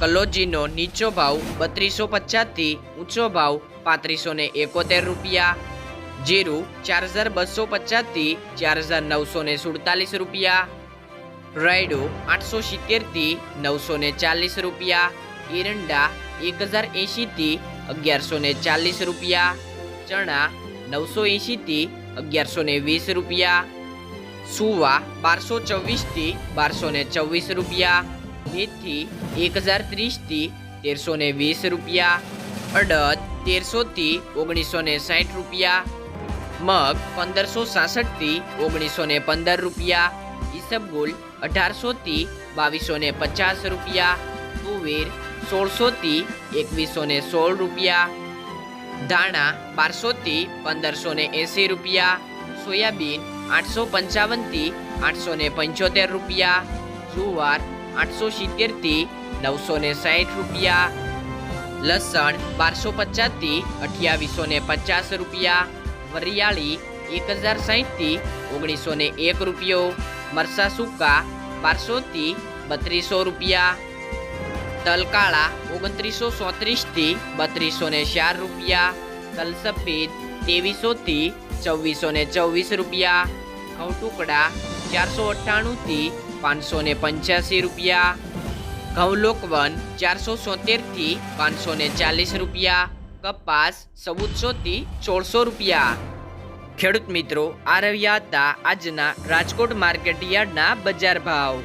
કલોજીનો નીચો ભાવ બત્રીસો પચાસથી ઊંચો ભાવ પાંત્રીસો ને એકોતેર રૂપિયા. જીરું ચાર હજાર બસો પચાસથી ચાર હજાર નવસો ને સુડતાલીસ રૂપિયા. રાયડો આઠસો સિત્તેરથી નવસો ને ચાલીસ રૂપિયા. એરંડા એક હજાર એંશીથી અગિયારસો ને ચાલીસ રૂપિયા. ચણા નવસો એંશીથી અગિયારસો ને વીસ રૂપિયા. સુવા બારસો ચોવીસથી બારસો ને ચોવીસ રૂપિયા. મેથી એક હજાર ત્રીસથી તેરસો ને વીસ રૂપિયા, અડદ તેરસોથી ઓગણીસો ને સાઠ રૂપિયા, મગ પંદરસો સાસઠથી ઓગણીસો ને પંદર રૂપિયા, ઈસબગુલ અઢારસોથી બાવીસો ને પચાસ રૂપિયા, તુવેર સોળસોથી એકવીસો ને સોળ રૂપિયા, ધાણા બારસોથી પંદરસો ને એંસી રૂપિયા, સોયાબીન આઠસો પંચાવનથી આઠસો ને પંચોતેર રૂપિયા, જુવાર આઠસો સિત્તેરથી નવસો ને સાઠ રૂપિયા. લસણ બારસો પચાસથી અઠ્યાવીસો ને પચાસ રૂપિયા. વરિયાળી એક હજાર સાહીઠથી ઓગણીસો ને એક રૂપિયો. મરસા સૂકા બારસોથી બત્રીસો રૂપિયા. તલકાળા ઓગણત્રીસો સોત્રીસથી બત્રીસો ને ચાર રૂપિયા. તલ સફેદ ત્રેવીસોથી ચોવીસો ને ચોવીસ રૂપિયા. ઘઉં ટુકડા ચારસો અઠ્ઠાણુંથી પાંચસો ને પંચ્યાસી રૂપિયા. ઘઉં લોકવન ચારસો સોતેરથી પાંચસો ને ચાલીસ રૂપિયા. કપાસ ચૌદસોથી સોળસો રૂપિયા. ખેડૂત મિત્રો, આ રહ્યા હતા આજના રાજકોટ માર્કેટ યાર્ડના બજાર ભાવ.